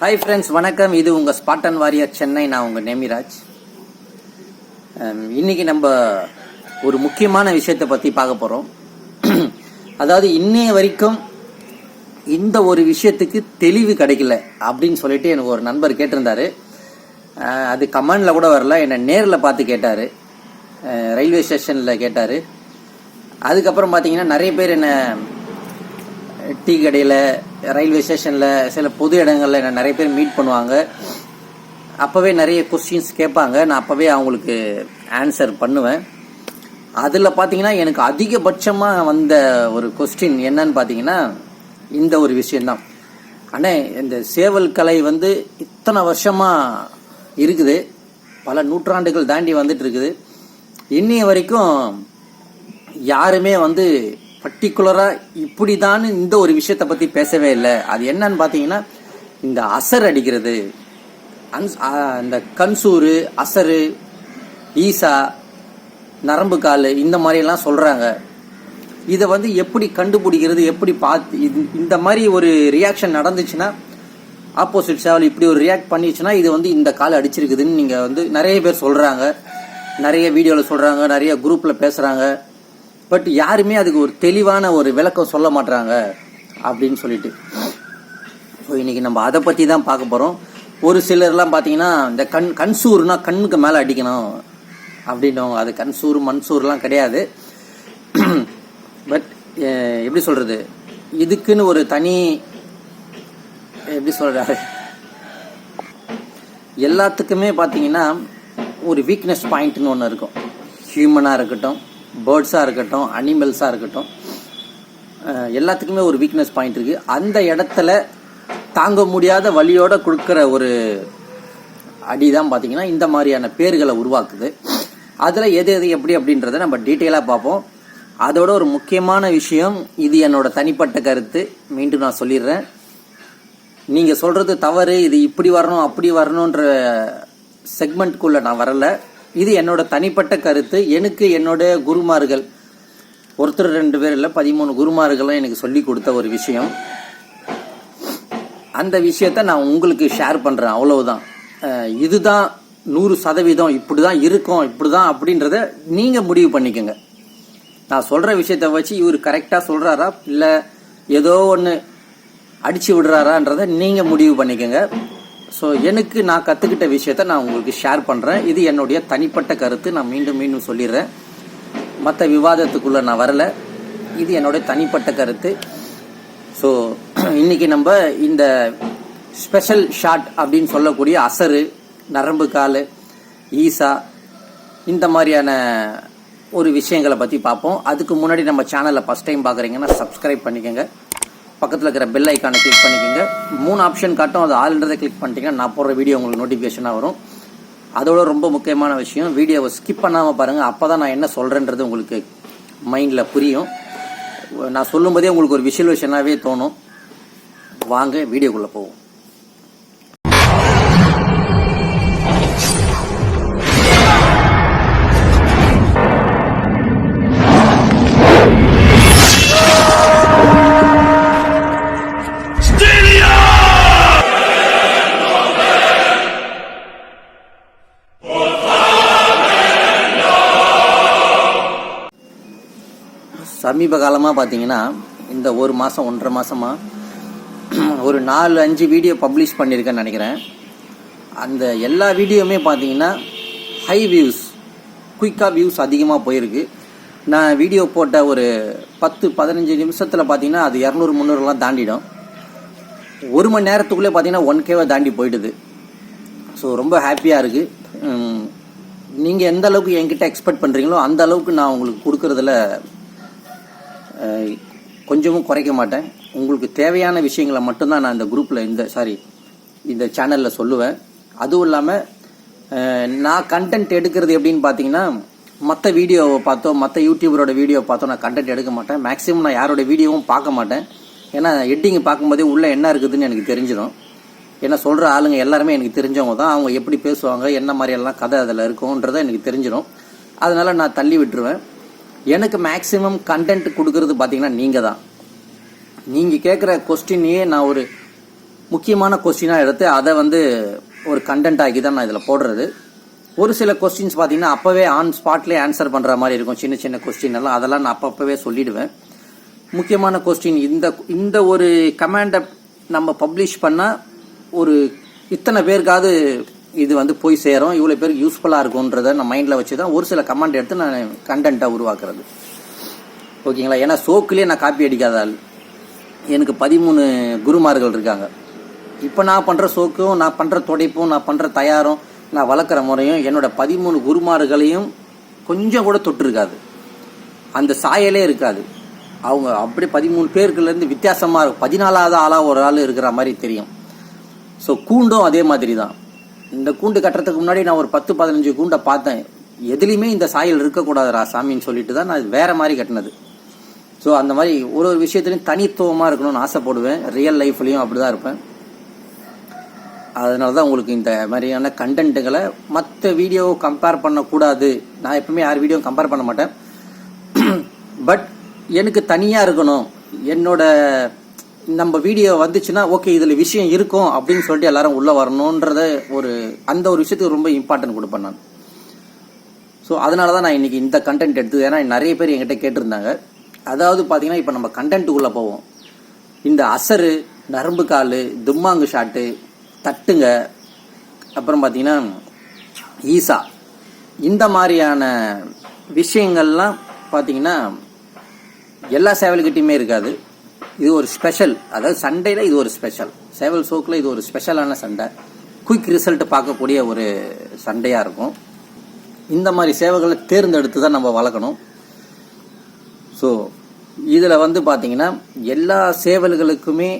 Hi friends வணக்கம். இது உங்கள் ஸ்பாட்டன் வாரியர் சென்னை நான் உங்கள் நேமிராஜ். Um, இன்றைக்கி நம்ம ஒரு முக்கியமான விஷயத்தை பற்றி பார்க்க போகிறோம் அதாவது இன்னைய வரைக்கும் இந்த ஒரு விஷயத்துக்கு தெளிவு கிடைக்கல அப்படின்னு சொல்லிட்டு எனக்கு ஒரு நண்பர் கேட்டிருந்தாரு. Uh, அது கமெண்டில் கூட வரல என்னை நேரில் பார்த்து கேட்டார். ரயில்வே uh, ஸ்டேஷனில் கேட்டார். அதுக்கப்புறம் பார்த்தீங்கன்னா நிறைய பேர் என்னை டீ கடையில் ரயில்வே ஸ்டேஷனில் சில பொது இடங்களில் நான் நிறைய பேர் மீட் பண்ணுவாங்க. அப்போவே நிறைய கொஸ்டின்ஸ் கேட்பாங்க. நான் அப்போவே அவங்களுக்கு ஆன்சர் பண்ணுவேன். அதில் பார்த்தீங்கன்னா எனக்கு அதிகபட்சமாக வந்த ஒரு கொஸ்டின் என்னன்னு பார்த்தீங்கன்னா இந்த ஒரு விஷயந்தான் அண்ணே இந்த சேவல் கலை வந்து இத்தனை வருஷமாக இருக்குது. பல நூற்றாண்டுகள் தாண்டி வந்துட்டு இருக்குது. இன்னைய வரைக்கும் யாருமே வந்து பர்டிகுலராக இப்படி இந்த ஒரு விஷயத்தை பற்றி பேசவே இல்லை. அது என்னன்னு பார்த்தீங்கன்னா இந்த அசர் அடிக்கிறது அன்ஸ் இந்த கன்சூரு அசரு ஈசா நரம்பு கால் இந்த மாதிரியெல்லாம் சொல்கிறாங்க இதை வந்து எப்படி கண்டுபிடிக்கிறது எப்படி பார்த்து இந்த மாதிரி ஒரு ரியாக்ஷன் நடந்துச்சுன்னா ஆப்போசிட் சேவல் இப்படி ஒரு ரியாக்ட் பண்ணிச்சுன்னா இது வந்து இந்த கால் அடிச்சிருக்குதுன்னு நீங்கள் வந்து நிறைய பேர் சொல்கிறாங்க நிறைய வீடியோவில் சொல்கிறாங்க நிறைய குரூப்பில் பேசுகிறாங்க பட் யாருமே அதுக்கு ஒரு தெளிவான ஒரு விளக்கம் சொல்ல மாட்டுறாங்க அப்படின்னு சொல்லிட்டு. ஸோ இன்றைக்கி நம்ம அதை பற்றி தான் பார்க்க போகிறோம் ஒரு சிலர்லாம் பார்த்தீங்கன்னா இந்த கண் கண்சூர்னா கண்ணுக்கு மேலே அடிக்கணும். அப்படின்னவங்க அது கண்சூர் மண்சூர்லாம் கிடையாது. பட் எப்படி சொல்கிறது இதுக்குன்னு ஒரு தனி எப்படி சொல்கிறாரு எல்லாத்துக்குமே பார்த்தீங்கன்னா ஒரு வீக்னஸ் பாயிண்ட்னு ஒன்று இருக்கும். ஹியூமனாக இருக்கட்டும் பேர்ட்ஸாக இருக்கட்டும் அனிமல்ஸாக இருக்கட்டும் எல்லாத்துக்குமே ஒரு வீக்னஸ் பாயிண்ட் இருக்குது அந்த இடத்துல தாங்க முடியாத வழியோடு கொடுக்குற ஒரு அடி தான் பார்த்தீங்கன்னா இந்த மாதிரியான பேர்களை உருவாக்குது. அதில் எது எது எப்படி அப்படின்றத நம்ம டீட்டெயிலாக பார்ப்போம். அதோட ஒரு முக்கியமான விஷயம் இது என்னோட தனிப்பட்ட கருத்து. மீண்டும் நான் சொல்லிடுறேன். நீங்கள் சொல்கிறது தவறு இது இப்படி வரணும் அப்படி வரணுன்ற செக்மெண்ட்குள்ளே நான் வரலை. இது என்னோட தனிப்பட்ட கருத்து. எனக்கு என்னோட குருமார்கள். ஒருத்தர் ரெண்டு பேர் இல்லை பதிமூணு குருமார்களும் எனக்கு சொல்லி கொடுத்த ஒரு விஷயம். அந்த விஷயத்த நான் உங்களுக்கு ஷேர் பண்ணுறேன் அவ்வளவுதான். இதுதான் நூறு சதவீதம் இப்படி தான் இருக்கும் இப்படி தான் அப்படின்றத நீங்கள் முடிவு பண்ணிக்கோங்க. நான் சொல்கிற விஷயத்த வச்சு இவர் கரெக்டாக சொல்கிறாரா இல்லை ஏதோ ஒன்று அடித்து விடுறாரான்றதை நீங்கள் முடிவு பண்ணிக்கோங்க. ஸோ எனக்கு நான் கற்றுக்கிட்ட விஷயத்த நான் உங்களுக்கு ஷேர் பண்ணுறேன் இது என்னுடைய தனிப்பட்ட கருத்து. நான் மீண்டும் மீண்டும் சொல்லிடுறேன். மற்ற விவாதத்துக்குள்ளே நான் வரல. இது என்னுடைய தனிப்பட்ட கருத்து. ஸோ இன்னைக்கு நம்ம இந்த ஸ்பெஷல் ஷாட் அப்படின்னு சொல்லக்கூடிய அசரு நரம்பு கால் ஈசா இந்த மாதிரியான ஒரு விஷயங்களை பற்றி பார்ப்போம். அதுக்கு முன்னாடி நம்ம சேனலை ஃபஸ்ட் டைம் பார்க்குறீங்கன்னா சப்ஸ்கிரைப் பண்ணிக்கோங்க. பக்கத்தில் இருக்கிற பெல் ஐக்கானை கிளிக் பண்ணிக்கோங்க. மூணு ஆப்ஷன் காட்டும் அது ஆல்ன்றதை கிளிக் பண்ணிட்டீங்கன்னா நான் போடுற வீடியோ உங்களுக்கு நோட்டிஃபிகேஷனாக வரும். அதோட ரொம்ப முக்கியமான விஷயம் வீடியோவை ஸ்கிப் பண்ணாமல் பாருங்கள் அப்போ தான் நான் என்ன சொல்கிறேன்றது உங்களுக்கு மைண்டில் புரியும். நான் சொல்லும்போதே உங்களுக்கு ஒரு விஷுவலேஷனாகவே தோணும். வாங்க வீடியோக்குள்ளே போவோம். சமீப காலமாக பார்த்தீங்கன்னா இந்த ஒரு மாதம் ஒன்றரை மாதமாக ஒரு நாலு அஞ்சு வீடியோ பப்ளிஷ் பண்ணியிருக்கேன்னு நினைக்கிறேன். அந்த எல்லா வீடியோவுமே பார்த்தீங்கன்னா ஹை வியூஸ் குயிக்காக வியூஸ் அதிகமாக போயிருக்கு. நான் வீடியோ போட்ட ஒரு பத்து பதினஞ்சு நிமிஷத்தில் பார்த்தீங்கன்னா அது இரநூறு முந்நூறுலாம் தாண்டிடும். ஒரு மணி நேரத்துக்குள்ளே பார்த்தீங்கன்னா ஒன் கேவை தாண்டி போயிடுது. ஸோ ரொம்ப ஹாப்பியாக இருக்குது நீங்கள் எந்த அளவுக்கு என்கிட்ட எக்ஸ்பெக்ட் பண்ணுறீங்களோ அந்த அளவுக்கு நான் உங்களுக்கு கொடுக்குறதுல கொஞ்சமும் குறைக்க மாட்டேன். உங்களுக்கு தேவையான விஷயங்களை மட்டும்தான் நான் இந்த குரூப்பில் இந்த சாரி இந்த சேனலில் சொல்லுவேன். அதுவும் இல்லாமல் நான் கண்டென்ட் எடுக்கிறது எப்படின்னு பார்த்தீங்கன்னா மற்ற வீடியோவை பார்த்தோ மற்ற யூடியூபரோட வீடியோ பார்த்தோ நான் கண்டென்ட் எடுக்க மாட்டேன். மேக்ஸிமம் நான் யாரோட வீடியோவும் பார்க்க மாட்டேன். ஏன்னா எட்டிங் பார்க்கும்போதே உள்ளே என்ன இருக்குதுன்னு எனக்கு தெரிஞ்சிடும். ஏன்னா சொல்கிற ஆளுங்க எல்லாருமே எனக்கு தெரிஞ்சவங்க தான். அவங்க எப்படி பேசுவாங்க என்ன மாதிரி எல்லாம் கதை அதில் இருக்கும்ன்றதை எனக்கு தெரிஞ்சிடும். அதனால் நான் தள்ளி விட்டுருவேன். எனக்கு மேக்ஸிமம் கண்டென்ட் கொடுக்கறது பார்த்தீங்கன்னா நீங்கள் தான் நீங்கள் கேட்குற கொஸ்டினையே நான் ஒரு முக்கியமான கொஸ்டினாக எடுத்து அதை வந்து ஒரு கண்டென்ட் ஆக்கி தான் நான் இதில் போடுறது. ஒரு சில கொஸ்டின்ஸ் பார்த்தீங்கன்னா அப்போவே ஆன் ஸ்பாட்லேயே ஆன்சர் பண்ணுற மாதிரி இருக்கும். சின்ன சின்ன கொஸ்டின் எல்லாம் அதெல்லாம் நான் அப்பப்போவே சொல்லிடுவேன். முக்கியமான கொஸ்டின் இந்த இந்த ஒரு கமாண்டை நம்ம பப்ளிஷ் பண்ணால் ஒரு இத்தனை பேருக்காவது இது வந்து போய் சேரும். இவ்வளோ பேருக்கு யூஸ்ஃபுல்லாக இருக்கும்ன்றத நான் மைண்டில் வச்சு தான் ஒரு சில கமெண்ட் எடுத்து நான் கண்டென்ட்டாக உருவாக்குறது. ஓகேங்களா ஏன்னா சோக்குலேயே நான் காப்பி அடிக்காத ஆள். எனக்கு பதிமூணு குருமார்கள் இருக்காங்க. இப்போ நான் பண்ணுற சோக்கும் நான் பண்ணுற துடைப்பும் நான் பண்ணுற தயாரும் நான் வளர்க்குற முறையும் என்னோட பதிமூணு குருமார்களையும் கொஞ்சம் கூட தொட்டிருக்காது. அந்த சாயலே இருக்காது. அவங்க அப்படியே பதிமூணு பேருக்குலேருந்து வித்தியாசமாக இருக்கும். பதினாலாவது ஆளாக ஒரு ஆள் இருக்கிற மாதிரி தெரியும். ஸோ கூண்டும் அதே மாதிரி தான் இந்த கூண்டு கட்டுறதுக்கு முன்னாடி நான் ஒரு பத்து பதினஞ்சு கூண்டை பார்த்தேன். எதுலேயுமே இந்த சாயல் இருக்கக்கூடாதுரா சாமின்னு சொல்லிட்டு தான் நான் வேற மாதிரி கட்டினது. ஸோ அந்த மாதிரி ஒரு ஒரு விஷயத்துலையும் தனித்துவமாக இருக்கணும்னு ஆசைப்படுவேன். ரியல் லைஃப்லையும் அப்படி தான் இருப்பேன். அதனால தான் உங்களுக்கு இந்த மாதிரியான கண்டென்ட்டுகளை மற்ற வீடியோ கம்பேர் பண்ணக்கூடாது. நான் எப்பவுமே யார் வீடியோ கம்பேர் பண்ண மாட்டேன். பட் எனக்கு தனியாக இருக்கணும். என்னோட நம்ம வீடியோ வந்துச்சுன்னா ஓகே இதில் விஷயம் இருக்கும் அப்படின்னு சொல்லிட்டு எல்லாரும் உள்ளே வரணுன்றத ஒரு அந்த ஒரு விஷயத்துக்கு ரொம்ப இம்பார்ட்டன்ட் கொடுப்பேன் நான். ஸோ அதனால தான் நான் இன்றைக்கி இந்த கண்டென்ட் எடுத்து ஏன்னா நிறைய பேர் என்கிட்ட கேட்டிருந்தாங்க. அதாவது பார்த்தீங்கன்னா இப்போ நம்ம கண்டென்ட்டுக்குள்ளே போவோம். இந்த அசரு நரம்பு கால் தும்மாங்கு ஷாட்டு தட்டுங்க அப்புறம் பார்த்தீங்கன்னா ஈசா. இந்த மாதிரியான விஷயங்கள்லாம் பார்த்தீங்கன்னா எல்லா சேவல்கிட்டையுமே இருக்காது. இது ஒரு ஸ்பெஷல் அதாவது சண்டையில் இது ஒரு ஸ்பெஷல் சேவல் சோக்கில் இது ஒரு ஸ்பெஷலான சண்டை. குயிக் ரிசல்ட் பார்க்கக்கூடிய ஒரு சண்டையாக இருக்கும். இந்த மாதிரி சேவைகளை தேர்ந்தெடுத்து தான் நம்ம வளர்க்கணும். ஸோ இதில் வந்து பார்த்திங்கன்னா எல்லா சேவல்களுக்குமே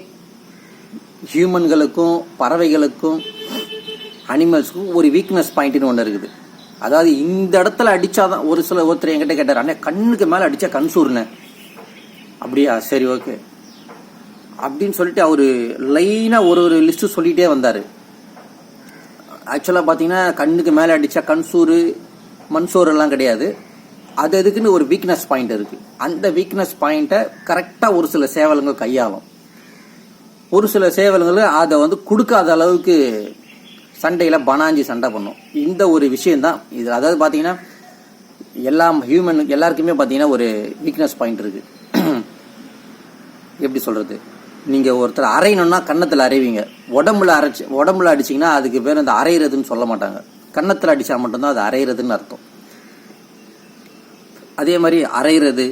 ஹியூமன்களுக்கும் பறவைகளுக்கும் அனிமல்ஸுக்கும் ஒரு வீக்னஸ் பாயிண்ட்னு ஒன்று இருக்குது. அதாவது இந்த இடத்துல அடித்தாதான் ஒரு சில ஒருத்தர் என்கிட்ட கேட்டார் அண்ணே கண்ணுக்கு மேலே அடித்தா கண் சூர்னே அப்படியா சரி ஓகே அப்படின்னு சொல்லிட்டு அவர் லைனாக ஒரு ஒரு லிஸ்ட்டு சொல்லிகிட்டே வந்தார். ஆக்சுவலாக பார்த்தீங்கன்னா கண்ணுக்கு மேலே அடித்தா கண்சூறு மண்சோறு எல்லாம் கிடையாது. அது அதுக்குன்னு ஒரு வீக்னஸ் பாயிண்ட் இருக்குது அந்த வீக்னஸ் பாயிண்ட்டை கரெக்டாக ஒரு சில சேவலங்கள் கையாளும். ஒரு சில சேவல்கள் அதை வந்து கொடுக்காத அளவுக்கு சண்டையில் பனாஞ்சி சண்டை பண்ணும். இந்த ஒரு விஷயந்தான் இது அதாவது பார்த்தீங்கன்னா எல்லா ஹியூமனுக்கு எல்லாருக்குமே பார்த்தீங்கன்னா ஒரு வீக்னஸ் பாயிண்ட் இருக்குது எப்படி சொல்கிறது நீங்கள் ஒருத்தர் அரையணும்னா கன்னத்தில் அரைவீங்க. உடம்புல அரைச்சி உடம்புல அடிச்சீங்கன்னா அதுக்கு பேர் அந்த அரைகிறதுன்னு சொல்ல மாட்டாங்க. கன்னத்தில் அடித்தா மட்டும்தான் அது அரைகிறதுன்னு அர்த்தம். அதே மாதிரி அரைகிறது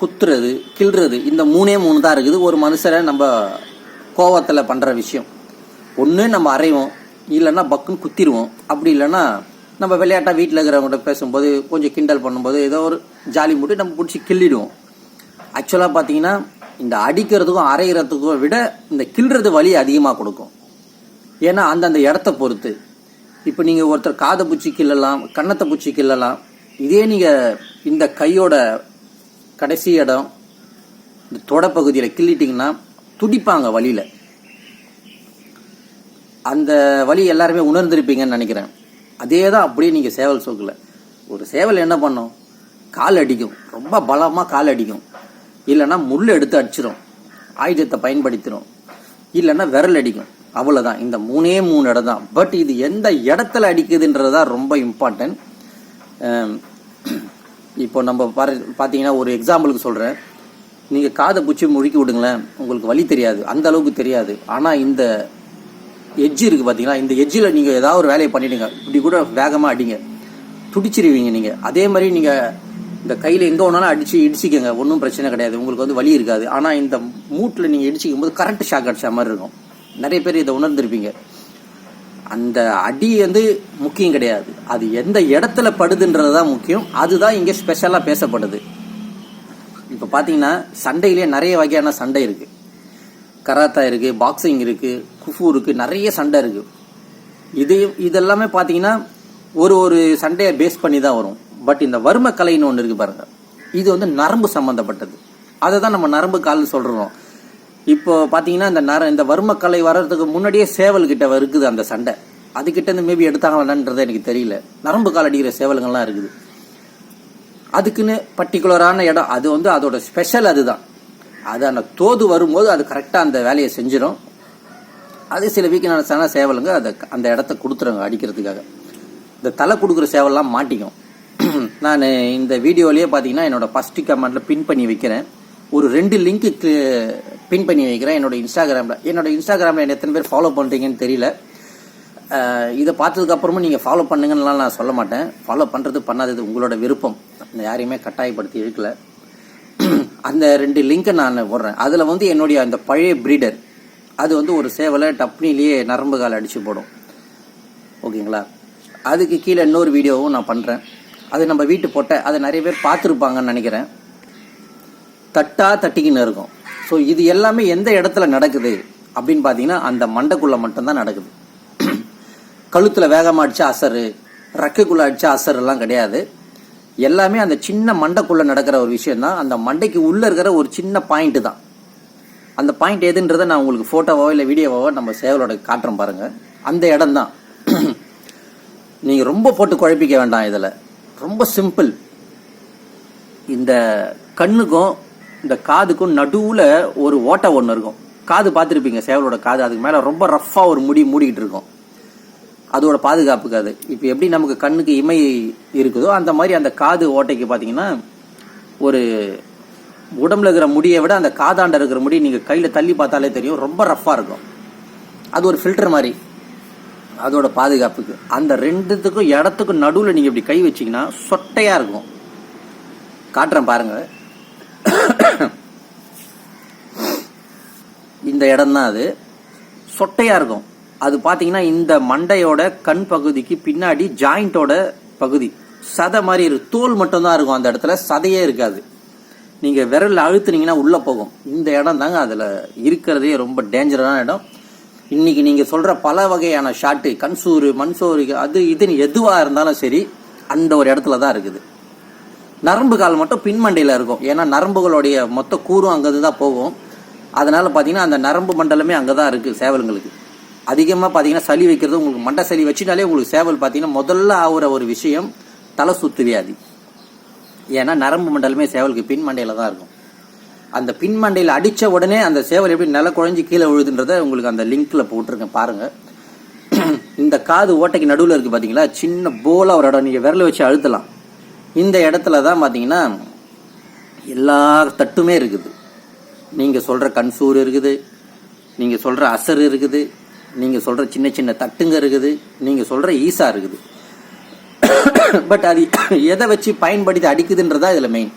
குத்துறது கிள்றது இந்த மூணே மூணு தான் இருக்குது. ஒரு மனுஷரை நம்ம கோவத்தில் பண்ணுற விஷயம். ஒன்று நம்ம அரைவோம் இல்லைன்னா பக்குன்னு குத்திடுவோம். அப்படி இல்லைன்னா நம்ம விளையாட்டாக வீட்டில் இருக்கிறவங்ககிட்ட பேசும்போது கொஞ்சம் கிண்டல் பண்ணும்போது ஏதோ ஒரு ஜாலி மூட்டி நம்ம பிடிச்சி கிள்ளிடுவோம். ஆக்சுவலாக பார்த்தீங்கன்னா இந்த அடிக்கிறதுக்கும் அரைகிறதுக்கும் விட இந்த கிள்றது வலி அதிகமாக கொடுக்கும். ஏன்னா அந்தந்த இடத்த பொறுத்து. இப்போ நீங்கள் ஒருத்தர் காதை பூச்சி கிள்ளலாம் கன்னத்தை பூச்சி கிள்ளலாம் இதே நீங்கள் இந்த கையோட கடைசி இடம் இந்த தொடப்பகுதியில் கிள்ளிட்டிங்கன்னா துடிப்பாங்க வழியில் அந்த வலி எல்லாருமே உணர்ந்திருப்பீங்கன்னு நினைக்கிறேன். அதே தான் அப்படியே நீங்கள் சேவல் சோக்கில். ஒரு சேவல் என்ன பண்ணும்? கால் அடிக்கும். ரொம்ப பலமாக கால் அடிக்கும். இல்லைன்னா முள் எடுத்து அடிச்சிடும் ஆயுதத்தை பயன்படுத்திடும் இல்லைன்னா விரல் அடிக்கும். அவ்வளோதான் இந்த மூணே மூணு இடம் தான் பட் இது எந்த இடத்துல அடிக்குதுன்றது தான் ரொம்ப இம்பார்ட்டன்ட் இப்போ நம்ம பாரு பார்த்தீங்கன்னா ஒரு எக்ஸாம்பிளுக்கு சொல்கிறேன் நீங்கள் காதை பூச்சி முழுக்கி விடுங்களேன். உங்களுக்கு வலி தெரியாது. அந்த அளவுக்கு தெரியாது. ஆனால் இந்த எட்ஜ் இருக்குது பார்த்தீங்களா இந்த எஜ்ஜில் நீங்கள் ஏதாவது ஒரு வேலையை பண்ணிவிடுங்க இப்படி கூட வேகமாக அடிங்க. துடிச்சிருவீங்க நீங்கள் அதே மாதிரி நீங்கள் இந்த கையில் எங்கே வேணாலும் அடித்து இடிச்சிக்கோங்க. ஒன்றும் பிரச்சனை கிடையாது. உங்களுக்கு வந்து வலி இருக்காது. ஆனால் இந்த மூட்டில் நீங்கள் இடிச்சிக்கும் போது கரண்ட் ஷாக் அடிச்ச மாதிரி இருக்கும். நிறைய பேர் இதை உணர்ந்திருப்பீங்க. அந்த அடி வந்து முக்கியம் கிடையாது. அது எந்த இடத்துல படுதுன்றது தான் முக்கியம். அதுதான் இங்கே ஸ்பெஷலாக பேசப்படுது. இப்போ பார்த்தீங்கன்னா சண்டையிலே நிறைய வகையான சண்டை இருக்குது கராத்தா இருக்குது பாக்ஸிங் இருக்குது குஃபு இருக்குது நிறைய சண்டை இருக்குது இது இதெல்லாமே பார்த்தீங்கன்னா ஒரு ஒரு சண்டையை பேஸ் பண்ணி தான் வரும். பட் இந்த வர்ம கலைன்னு ஒன்று இருக்கு பாருங்க. இது வந்து நரம்பு சம்மந்தப்பட்டது அதை தான் நம்ம நரம்பு கால்னு சொல்கிறோம் இப்போ பார்த்தீங்கன்னா இந்த நர இந்த வர்ம கலை வர்றதுக்கு முன்னாடியே சேவல் கிட்ட இருக்குது அந்த சண்டை. அதுக்கிட்டேருந்து மேபி எடுத்தாங்களான்றது எனக்கு தெரியல. நரம்பு கால் அடிக்கிற சேவலுங்கள்லாம் இருக்குது. அதுக்குன்னு பர்டிகுலரான இடம் அது வந்து அதோட ஸ்பெஷல் அதுதான். அது அந்த தோது வரும்போது அது கரெக்டாக அந்த வேலையை செஞ்சிடும். அது சில வீக்கான சேவலுங்க அதை அந்த இடத்த கொடுத்துருங்க அடிக்கிறதுக்காக. இந்த தலை கொடுக்குற சேவல்லாம் மாட்டிக்கும். நான் இந்த வீடியோலேயே பார்த்தீங்கன்னா என்னோட ஃபஸ்ட்டு கமெண்ட்டில் பின் பண்ணி வைக்கிறேன். ஒரு ரெண்டு லிங்க்கு பின் பண்ணி வைக்கிறேன் என்னோட இன்ஸ்டாகிராமில் என்னோட இன்ஸ்டாகிராமில் என்ன எத்தனை பேர் ஃபாலோ பண்ணுறீங்கன்னு தெரியல. இதை பார்த்ததுக்கு அப்புறமும் நீங்கள் ஃபாலோ பண்ணுங்கன்னுலாம் நான் சொல்ல மாட்டேன். ஃபாலோ பண்ணுறது பண்ணாதது உங்களோட விருப்பம். யாரையுமே கட்டாயப்படுத்தி இருக்கல அந்த ரெண்டு லிங்க்கை நான் விடுறேன். அதில் வந்து என்னுடைய அந்த பழைய ப்ரீடர் அது வந்து ஒரு சேவலை டப்னிலேயே நரம்பு கால் அடித்து போடும். ஓகேங்களா? அதுக்கு கீழே இன்னொரு வீடியோவும் நான் பண்ணுறேன் அது நம்ம வீட்டு போட்ட அதை நிறைய பேர் பார்த்துருப்பாங்கன்னு நினைக்கிறேன். தட்டாக தட்டிக்கின்னு இருக்கும். ஸோ இது எல்லாமே எந்த இடத்துல நடக்குது அப்படின்னு பார்த்தீங்கன்னா அந்த மண்டைக்குள்ளே மட்டும்தான் நடக்குது. கழுத்தில் வேகமாக அடித்த அசரு ரெக்கைக்குள்ளே அடித்த அசருலாம் கிடையாது. எல்லாமே அந்த சின்ன மண்டைக்குள்ளே நடக்கிற ஒரு விஷயந்தான் அந்த மண்டைக்கு உள்ளே இருக்கிற ஒரு சின்ன பாயிண்ட்டு தான். அந்த பாயிண்ட் எதுன்றதை நான் உங்களுக்கு ஃபோட்டோவோ இல்லை வீடியோவோ நம்ம சேவலோட காட்டுறோம் பாருங்கள் அந்த இடம் தான் நீங்கள் ரொம்ப போட்டு குழப்பிக்க வேண்டாம் இதில். ரொம்ப சிம்பிள். இந்த கண்ணுக்கும் இந்த காதுக்கும் நடுவில் ஒரு ஓட்டை ஒன்று இருக்கும். காது பார்த்துருப்பீங்க சேவலோட காது. அதுக்கு மேலே ரொம்ப ரஃப்பாக ஒரு முடி மூடிக்கிட்டு இருக்கும். அதோட பாதுகாப்புக்கு அது. இப்போ எப்படி நமக்கு கண்ணுக்கு இமை இருக்குதோ அந்த மாதிரி அந்த காது ஓட்டைக்கு பார்த்தீங்கன்னா ஒரு உடம்புல இருக்கிற முடியை விட அந்த காதாண்ட இருக்கிற முடி நீங்கள் கையில் தள்ளி பார்த்தாலே தெரியும். ரொம்ப ரஃப்பாக இருக்கும். அது ஒரு ஃபில்டர் மாதிரி. அதோட பாதுகாப்புக்கு. அந்த ரெண்டுத்துக்கும் இடத்துக்கும் நடுவில் நீங்கள் இப்படி கை வச்சீங்கன்னா சொட்டையாக இருக்கும். காட்டுறேன் பாருங்கள் இந்த இடம் தான் அது. சொட்டையாக இருக்கும். அது பார்த்தீங்கன்னா இந்த மண்டையோட கண் பகுதிக்கு பின்னாடி ஜாயிண்டோட பகுதி. சதை மாதிரி இருக்கு தோல் மட்டும்தான் இருக்கும் அந்த இடத்துல. சதையே இருக்காது. நீங்கள் விரலில் அழுத்துனீங்கன்னா உள்ளே போகும். இந்த இடம் தாங்க அதில் இருக்கிறதே ரொம்ப டேஞ்சரான இடம். இன்னைக்கு நீங்கள் சொல்கிற பல வகையான ஷாட்டு கண்சூறு மண்சோறு அது இதுன்னு எதுவாக இருந்தாலும் சரி அந்த ஒரு இடத்துல தான் இருக்குது. நரம்பு கால் மட்டும் பின்மண்டையில் இருக்கும். ஏன்னா நரம்புகளுடைய மொத்த கூறும் அங்கேருந்து தான் போகும். அதனால் பார்த்தீங்கன்னா அந்த நரம்பு மண்டலமே அங்கே தான் இருக்குது சேவலுங்களுக்கு அதிகமாக பார்த்தீங்கன்னா சளி வைக்கிறது உங்களுக்கு மண்டை சளி வச்சுட்டாலே உங்களுக்கு சேவல் பார்த்தீங்கன்னா முதல்ல ஆகுற ஒரு விஷயம் தலை சுத்து வியாதி ஏன்னா நரம்பு மண்டலமே சேவலுக்கு பின்மண்டையில் தான் இருக்கும். அந்த பின்மண்டையில் அடித்த உடனே அந்த சேவல் எப்படி நில குழஞ்சி கீழே விழுதுன்றத உங்களுக்கு அந்த லிங்க்கில் போட்டிருக்கேன் பாருங்கள் இந்த காது ஓட்டைக்கு நடுவில் இருக்குது பார்த்தீங்களா சின்ன போலாக ஒரு இடம். நீங்கள் விரல வச்சு அழுத்தலாம். இந்த இடத்துல தான் பார்த்தீங்கன்னா எல்லா தட்டுமே இருக்குது. நீங்கள் சொல்கிற கண்சூர் இருக்குது நீங்கள் சொல்கிற அசர் இருக்குது நீங்கள் சொல்கிற சின்ன சின்ன தட்டுங்க இருக்குது நீங்கள் சொல்கிற ஈசா இருக்குது. பட் அது எதை வச்சு பயன்படுத்தி அடிக்குதுன்றதா இதில் மெயின்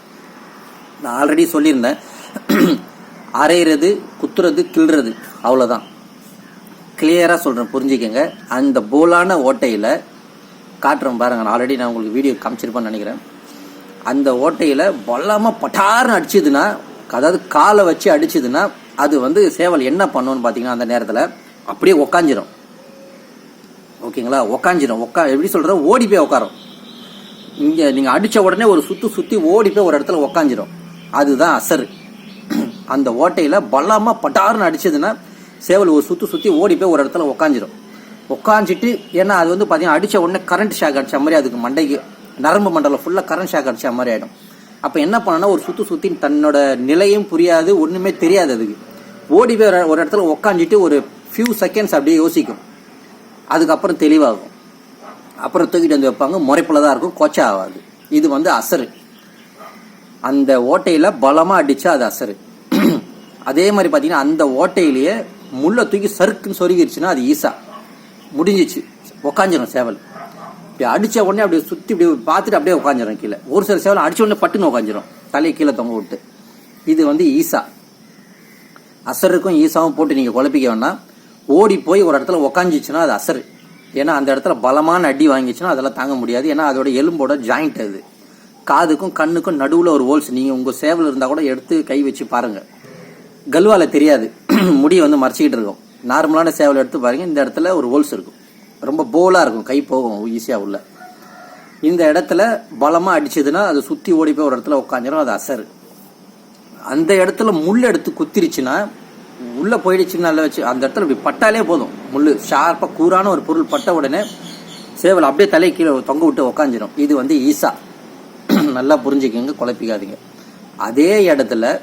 நான் ஆல்ரெடி சொல்லியிருந்தேன். அரைகிறது குத்துறது கிள்றது. அவ்வளோதான் கிளியராக சொல்கிறேன் புரிஞ்சுக்கங்க. அந்த போலான ஓட்டையில் காட்டுறேன் பாருங்க நான் ஆல்ரெடி நான் உங்களுக்கு வீடியோ காமிச்சிருப்பேன்னு நினைக்கிறேன். அந்த ஓட்டையில் பலமாக பட்டார்னு அடிச்சதுன்னா அதாவது காலை வச்சு அடிச்சதுன்னா அது வந்து சேவல் என்ன பண்ணுன்னு பார்த்தீங்கன்னா அந்த நேரத்தில் அப்படியே உக்காஞ்சிரும். ஓகேங்களா? உக்காஞ்சிரும். உக்கா எப்படி சொல்கிற ஓடி போய் உட்காரும் இங்கே நீங்கள் அடித்த உடனே ஒரு சுற்று சுற்றி ஓடி போய் ஒரு இடத்துல உக்காஞ்சிரும். அதுதான் அசரு. அந்த ஓட்டையில் பலமாக பட்டார்னு அடிச்சதுன்னா சேவல் ஒரு சுற்றி சுற்றி ஓடி போய் ஒரு இடத்துல உக்காஞ்சிரும். உக்காஞ்சிட்டு ஏன்னா அது வந்து பார்த்தீங்கன்னா அடித்த உடனே கரண்ட் ஷாக் அடிச்ச மாதிரி அதுக்கு மண்டைக்கு நரம்பு மண்டலம் ஃபுல்லாக கரண்ட் ஷாக் அடிச்ச மாதிரி ஆகிடும் அப்போ என்ன பண்ணனா ஒரு சுற்றி சுற்றி தன்னோட நிலையும் புரியாது ஒன்றுமே தெரியாது அதுக்கு. ஓடி போய் ஒரு- இடத்துல உக்காஞ்சிட்டு ஒரு ஃபியூ செகண்ட்ஸ் அப்படியே யோசிக்கும். அதுக்கப்புறம் தெளிவாகும். அப்புறம் தூக்கிட்டு வந்து வைப்பாங்க முறைப்பில் தான் இருக்கும் கொச்சை ஆகாது. இது வந்து அசரு. அந்த ஓட்டையில் பலமாக அடித்தா அது அசரு. அதே மாதிரி பார்த்தீங்கன்னா அந்த ஓட்டையிலேயே முள்ளை தூக்கி சறுக்குன்னு சொருகிருச்சுன்னா அது ஈஸா முடிஞ்சிச்சு. உக்காஞ்சிரும் சேவல். இப்படி அடித்த உடனே அப்படியே சுற்றி இப்படி பார்த்துட்டு அப்படியே உட்காந்துரும் கீழே. ஒரு சில சேவல் அடித்த உடனே பட்டுன்னு உட்காந்துரும் தலையை கீழே தொங்க விட்டு. இது வந்து ஈஸா அசருக்கும் ஈஸாவும் போட்டு நீங்கள் குழப்பிக்க வேணாம் ஓடி போய் ஒரு இடத்துல உக்காஞ்சிச்சுன்னா அது அசரு. ஏன்னா அந்த இடத்துல பலமான அடி வாங்கிச்சுன்னா அதெல்லாம் தாங்க முடியாது. ஏன்னா அதோட எலும்போட ஜாயிண்ட் அது. காதுக்கும் கண்ணுக்கும் நடுவில் ஒரு ஹோல்ஸ் நீங்கள் உங்கள் சேவல் இருந்தால் கூட எடுத்து கை வச்சு பாருங்கள் கல்வால தெரியாது. முடியை வந்து மறைச்சிக்கிட்டு இருக்கும். நார்மலான சேவல் எடுத்து பாருங்கள் இந்த இடத்துல ஒரு ஹோல்ஸ் இருக்கும். ரொம்ப போலாக இருக்கும். கை போகும் ஈஸியாக உள்ள. இந்த இடத்துல பலமாக அடிச்சதுன்னா அது சுற்றி ஓடி போய் ஒரு இடத்துல உட்காந்துரும் அது அசர். அந்த இடத்துல முள் எடுத்து குத்திருச்சுன்னா உள்ளே போயிடுச்சுன்னு நல்லா வச்சு அந்த இடத்துல இப்படி பட்டாலே போதும். முள் ஷார்ப்பாக கூரான ஒரு பொருள் பட்ட உடனே சேவல் அப்படியே தலை கீழே தொங்க விட்டு உக்காஞ்சிரும் இது வந்து ஈஸா நல்லா புரிஞ்சுக்கங்க குழப்பிக்காதீங்க. அதே இடத்துல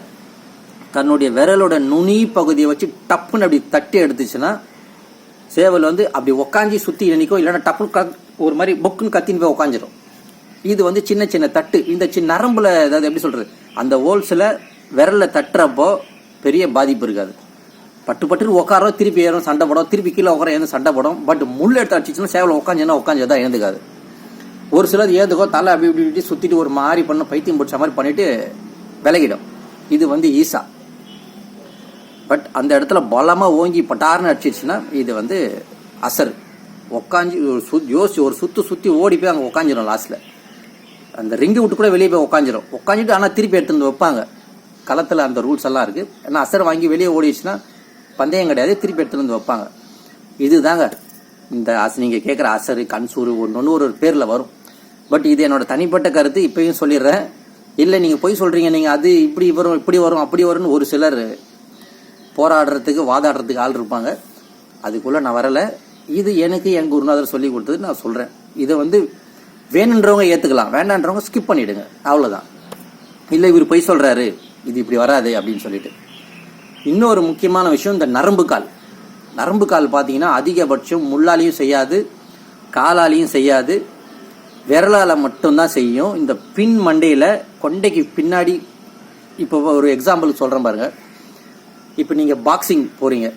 தன்னுடைய விரலோட நுனி பகுதியை வச்சு டப்புன்னு அப்படி தட்டி எடுத்துச்சுன்னா சேவல் வந்து அப்படி உக்காஞ்சி சுற்றி நினைக்கும் இல்லைன்னா டப்புன்னு க- ஒரு மாதிரி பொக்குன்னு கத்தின்னு போய் உக்காஞ்சிரும். இது வந்து சின்ன சின்ன தட்டு. இந்த சின்ன நரம்பில் ஏதாவது எப்படி சொல்கிறது அந்த ஹோல்ஸில் விரலில் தட்டுறப்போ பெரிய பாதிப்பு இருக்காது. பட்டு பட்டு உட்காரோ திருப்பி ஏறும் சண்டை போடும். திருப்பி கீழே உட்கார ஏந்து சண்டை போடும். பட் முள் எடுத்து அடிச்சிச்சுன்னா சேவல் உட்காந்துன்னா உட்காந்துதான் எழுந்துக்காது. ஒரு சிலர் ஏந்துக்கோ தலை அப்படி இப்படி இப்படி ஒரு மாதிரி பண்ண பைத்தியம் பிடிச்ச மாதிரி பண்ணிட்டு விலகிடும். இது வந்து ஈசா. பட் அந்த இடத்துல பலமாக ஓங்கி பட்டார்னு அடிச்சிருச்சுன்னா இது வந்து அசர். உக்காஞ்சி ஒரு சுத் யோசிச்சு ஒரு சுற்று சுற்றி ஓடி போய் அங்கே உக்காஞ்சிரும் லாஸ்டில் அந்த ரிங்கு விட்டு கூட வெளியே போய் உட்காந்துரும் உக்காஞ்சிட்டு ஆனால் திருப்பி எடுத்து வந்து வைப்பாங்க. களத்தில் அந்த ரூல்ஸ் எல்லாம் இருக்குது ஏன்னா அசர் வாங்கி வெளியே ஓடிடுச்சுன்னா பந்தயம் கிடையாது திருப்பி எடுத்துகிட்டு வந்து வைப்பாங்க. இதுதாங்க. இந்த அஸ் நீங்கள் கேட்குற அசரு கன்சூரு ஒன்று ஒரு பேரில் வரும். பட் இது என்னோட தனிப்பட்ட கருத்து இப்பயும் சொல்லிடுறேன். இல்லை நீங்கள் போய் சொல்கிறீங்க நீங்கள் அது இப்படி வரும் இப்படி வரும் அப்படி வரும்னு ஒரு சிலர் போராடுறதுக்கு வாதாடுறதுக்கு ஆள் இருப்பாங்க. அதுக்குள்ளே நான் வரலை. இது எனக்கு என் குருநாதர் சொல்லி கொடுத்தது நான் சொல்கிறேன் இதை வந்து வேணுன்றவங்க ஏற்றுக்கலாம் வேண்டான்றவங்க ஸ்கிப் பண்ணிவிடுங்க அவ்வளோதான் இல்லை இவர் பொய் சொல்கிறாரு இது இப்படி வராது அப்படின்னு சொல்லிட்டு. இன்னொரு முக்கியமான விஷயம் இந்த நரம்பு கால். நரம்பு கால் பார்த்தீங்கன்னா அதிகபட்சம் முள்ளாலையும் செய்யாது காலாலையும் செய்யாது. விரலால் மட்டும்தான் செய்யும். இந்த பின் மண்டையில் கொண்டைக்கு பின்னாடி இப்போ ஒரு எக்ஸாம்பிள் சொல்கிறேன் பாருங்கள் இப்போ நீங்கள் பாக்ஸிங் போகிறீங்க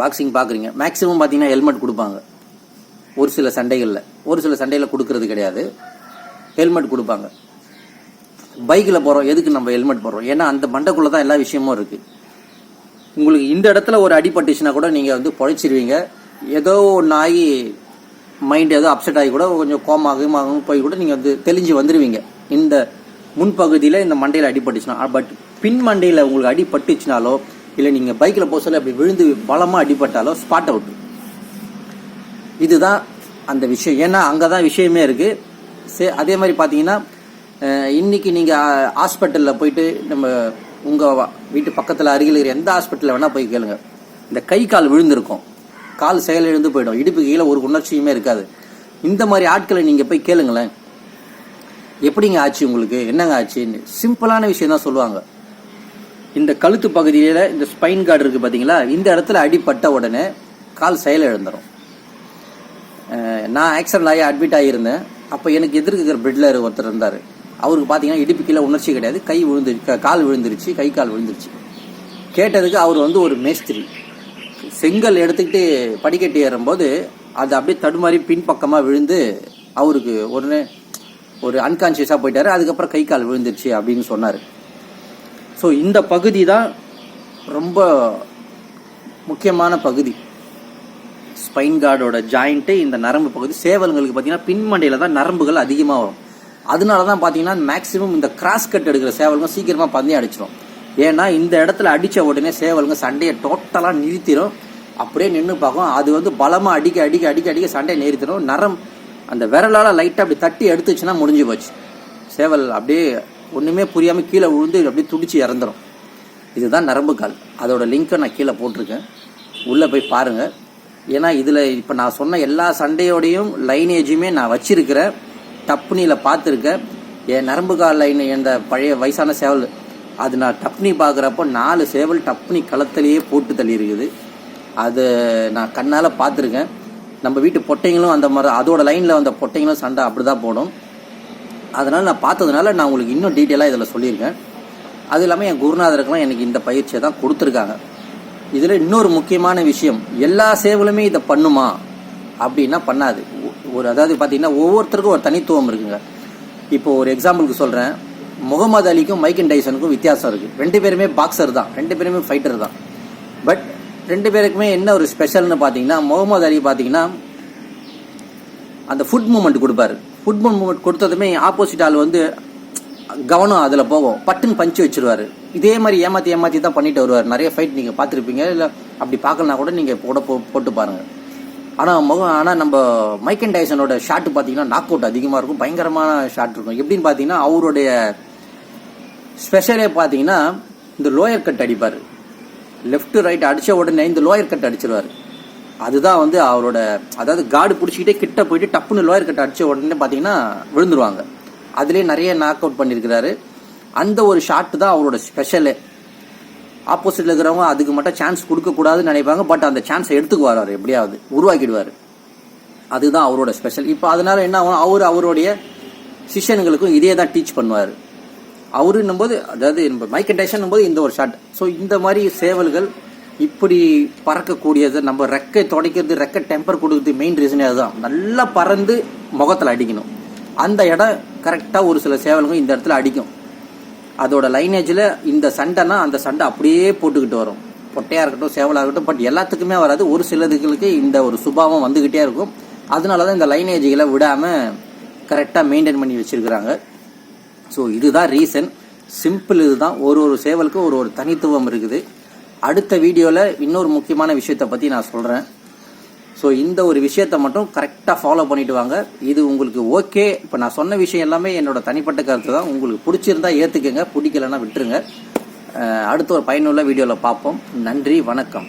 பாக்ஸிங் பார்க்குறீங்க மேக்ஸிமம் பார்த்தீங்கன்னா ஹெல்மெட் கொடுப்பாங்க. ஒரு சில சண்டைகளில். ஒரு சில சண்டையில் கொடுக்கறது கிடையாது. ஹெல்மெட் கொடுப்பாங்க. பைக்கில் போகிறோம் எதுக்கு நம்ம ஹெல்மெட் போடுறோம்? ஏன்னா அந்த மண்டைக்குள்ளே தான் எல்லா விஷயமும் இருக்குது உங்களுக்கு இந்த இடத்துல ஒரு அடிபட்டுச்சுன்னா கூட நீங்கள் வந்து பொழைச்சிருவீங்க. ஏதோ ஒன்று ஆகி மைண்ட் ஏதோ அப்செட் ஆகி கூட கொஞ்சம் கோமாகும் ஆகும் போய் கூட நீங்கள் வந்து தெளிஞ்சு வந்துடுவீங்க இந்த முன்பகுதியில் இந்த மண்டையில் அடிபட்டுச்சுன்னா பட் பின் மண்டையில் உங்களுக்கு அடிபட்டுச்சுனாலோ இல்லை நீங்கள் பைக்கில் போக சொல்ல அப்படி விழுந்து பலமாக அடிபட்டாலோ ஸ்பாட் அவுட் இதுதான் அந்த விஷயம். ஏன்னா அங்கே தான் விஷயமே இருக்குது சே அதே மாதிரி பார்த்தீங்கன்னா இன்றைக்கி நீங்கள் ஹாஸ்பிட்டலில் போயிட்டு நம்ம உங்கள் வீட்டு பக்கத்தில் அருகில் இருக்கிற எந்த ஹாஸ்பிட்டலில் வேணால் போய் கேளுங்க. இந்த கை கால் விழுந்திருக்கும். கால் செயல் எழுந்து போயிடும். இடுப்பு கீழே ஒரு உணர்ச்சியுமே இருக்காது. இந்த மாதிரி ஆட்களை நீங்கள் போய் கேளுங்களேன். எப்படிங்க ஆச்சு உங்களுக்கு? என்னங்க ஆச்சுன்னு? சிம்பிளான விஷயம் தான் சொல்லுவாங்க. இந்த கழுத்து பகுதியில் இந்த ஸ்பைன் கார்டு இருக்குது பார்த்தீங்களா இந்த இடத்துல அடிப்பட்ட உடனே கால் செயல் இழந்துரும். நான் ஆக்சிடென்ட் ஆகி அட்மிட் ஆகியிருந்தேன். அப்போ எனக்கு எதிர்க்கிற இருக்கிற ஒருத்தர் இருந்தார். அவருக்கு பார்த்தீங்கன்னா இடுப்பு கீழே உணர்ச்சி கிடையாது. கை விழுந்து கால் விழுந்துருச்சு கை கால் விழுந்துருச்சு. கேட்டதுக்கு அவர் வந்து ஒரு மேஸ்திரி. செங்கல் எடுத்துக்கிட்டு படிக்கட்டு ஏறும்போது அது அப்படியே தடுமாறி பின்பக்கமாக விழுந்து அவருக்கு உடனே ஒரு அன்கான்ஷியஸாக போயிட்டார். அதுக்கப்புறம் கை கால் விழுந்துருச்சு அப்படின்னு சொன்னார். ஸோ இந்த பகுதி தான் ரொம்ப முக்கியமான பகுதி. ஸ்பைன் கார்டோட ஜாயிண்ட்டு இந்த நரம்பு பகுதி. சேவல்களுக்கு பார்த்தீங்கன்னா பின்மண்டையில் தான் நரம்புகள் அதிகமாக வரும். அதனால தான் பார்த்தீங்கன்னா மேக்ஸிமம் இந்த கிராஸ் கட் எடுக்கிற சேவலுங்க சீக்கிரமாக பந்தயம் அடிச்சிடும் ஏன்னா இந்த இடத்துல அடித்த உடனே சேவலுங்க சண்டையை டோட்டலாக நிறுத்திடும் அப்படியே நின்று பார்க்கும். அது வந்து பலமாக அடிக்க அடிக்க அடிக்க அடிக்க சண்டையை நிறுத்திடும் நரம் அந்த விரலால் லைட்டாக அப்படி தட்டி எடுத்துச்சுன்னா முடிஞ்சு போச்சு. சேவல் அப்படியே ஒன்றுமே புரியாமல் கீழே விழுந்து அப்படியே துடிச்சு இறந்துடும் இதுதான் நரம்பு கால். அதோட லிங்க்கை நான் கீழே போட்டிருக்கேன். உள்ளே போய் பாருங்கள் ஏன்னா இதில் இப்போ நான் சொன்ன எல்லா சண்டையோடையும் லைனேஜுமே நான் வச்சிருக்கிறேன். டப்னியில் பார்த்துருக்கேன். என் நரம்பு கால் லைன் என்ற பழைய வயசான சேவல் அது நான் டப்னி பார்க்குறப்போ நாலு சேவல் டப்னி களத்திலேயே போட்டு தள்ளி இருக்குது அது நான் கண்ணால் பார்த்துருக்கேன். நம்ம வீட்டு பொட்டைங்களும் அந்த மாதிரி அதோட லைனில் வந்த பொட்டைங்களும் சண்டை அப்படி தான் போடும். அதனால் நான் பார்த்ததுனால நான் உங்களுக்கு இன்னும் டீட்டெயிலாக இதில் சொல்லியிருக்கேன். அது இல்லாமல் என் குருநாதருக்கெல்லாம் எனக்கு இந்த பயிற்சியை தான் கொடுத்துருக்காங்க. இதில் இன்னொரு முக்கியமான விஷயம் எல்லா சேவலுமே இதை பண்ணுமா? அப்படின்னா பண்ணாது. ஒ- ஒரு அதாவது பார்த்தீங்கன்னா ஒவ்வொருத்தருக்கும் ஒரு தனித்துவம் இருக்குங்க. இப்போ ஒரு எக்ஸாம்பிளுக்கு சொல்கிறேன் முகமது அலிக்கும் மைக்கன் டைசனுக்கும் வித்தியாசம் இருக்குது ரெண்டு பேருமே பாக்ஸர் தான். ரெண்டு பேருமே ஃபைட்டர் தான். பட் ரெண்டு பேருக்குமே என்ன ஒரு ஸ்பெஷல்னு பார்த்தீங்கன்னா முகமது அலி பார்த்தீங்கன்னா அந்த ஃபுட் மூமெண்ட் கொடுப்பாரு. ஃபுட் மூமெண்ட் கொடுத்ததுமே ஆப்போசிட் ஆள் வந்து கவனம் அதில் போகும். பட்டுன்னு பஞ்சு வச்சிருவாரு. இதே மாதிரி ஏமாற்றி ஏமாற்றி தான் பண்ணிட்டு வருவார். நிறைய ஃபைட் நீங்கள் பார்த்துருப்பீங்க. இல்லை அப்படி பார்க்கலனா கூட நீங்கள் போட போ போட்டு பாருங்கள் ஆனால் முகம் ஆனால் நம்ம மைக்கன் டைசனோட ஷாட் பார்த்தீங்கன்னா நாக் அவுட் அதிகமாக இருக்கும். பயங்கரமான ஷாட் இருக்கும். எப்படின்னு பார்த்தீங்கன்னா அவருடைய ஸ்பெஷலே பார்த்தீங்கன்னா இந்த லோயர் கட் அடிப்பார். லெஃப்ட் ரைட் அடித்த உடனே இந்த லோயர் கட் அடிச்சிருவார். அதுதான் வந்து அவரோட அதாவது காடு பிடிச்சிக்கிட்டே கிட்ட போயிட்டு டப்புன்னு லோயர் கட்ட அடிச்ச உடனே பார்த்தீங்கன்னா விழுந்துருவாங்க. அதுலேயே நிறைய நாக் அவுட் பண்ணியிருக்கிறாரு. அந்த ஒரு ஷாட் தான் அவரோட ஸ்பெஷலு ஆப்போசிட்டில் இருக்கிறவங்க அதுக்கு மட்டும் சான்ஸ் கொடுக்கக்கூடாதுன்னு நினைப்பாங்க பட் அந்த சான்ஸை எடுத்துக்குவார் அவர் எப்படியாவது உருவாக்கிடுவார். அதுதான் அவரோட ஸ்பெஷல் இப்போ அதனால என்ன ஆகும்? அவர் அவருடைய சிஷ்யனுங்களுக்கும் இதே தான் டீச் பண்ணுவார். அவருன்னும் போது அதாவது மைக்கண்டேஷன் போது இந்த ஒரு ஷாட் ஸோ இந்த மாதிரி சேவல்கள் இப்படி பறக்கக்கூடியது நம்ம ரெக்கை துடைக்கிறது ரெக்கை டெம்பர் கொடுக்குறது மெயின் ரீசனே அதுதான். நல்லா பறந்து முகத்தில் அடிக்கணும். அந்த இடம் கரெக்டாக ஒரு சில சேவல்கள் இந்த இடத்துல அடிக்கும். அதோட லைனேஜில் இந்த சண்டைனா அந்த சண்டை அப்படியே போட்டுக்கிட்டு வரும். பொட்டையாக இருக்கட்டும் சேவலாக இருக்கட்டும் பட் எல்லாத்துக்குமே வராது. ஒரு சிலதுகளுக்கு இந்த ஒரு சுபாவம் வந்துக்கிட்டே இருக்கும். அதனால தான் இந்த லைனேஜ்களை விடாமல் கரெக்டாக மெயின்டைன் பண்ணி வச்சிருக்கிறாங்க. ஸோ இதுதான் ரீசன் சிம்பிள் இதுதான். ஒரு ஒரு சேவலுக்கும் ஒரு ஒரு தனித்துவம் இருக்குது. அடுத்த வீடியோவில் இன்னொரு முக்கியமான விஷயத்தை பற்றி நான் சொல்கிறேன் ஸோ இந்த ஒரு விஷயத்தை மட்டும் கரெக்டாக ஃபாலோ பண்ணிட்டு வாங்க. இது உங்களுக்கு ஓகே இப்போ நான் சொன்ன விஷயம் எல்லாமே என்னோட தனிப்பட்ட கருத்து தான். உங்களுக்கு பிடிச்சிருந்தா ஏற்றுக்கங்க பிடிக்கலன்னா விட்டுருங்க. அடுத்த ஒரு பயனுள்ள வீடியோவில் பார்ப்போம். நன்றி வணக்கம்.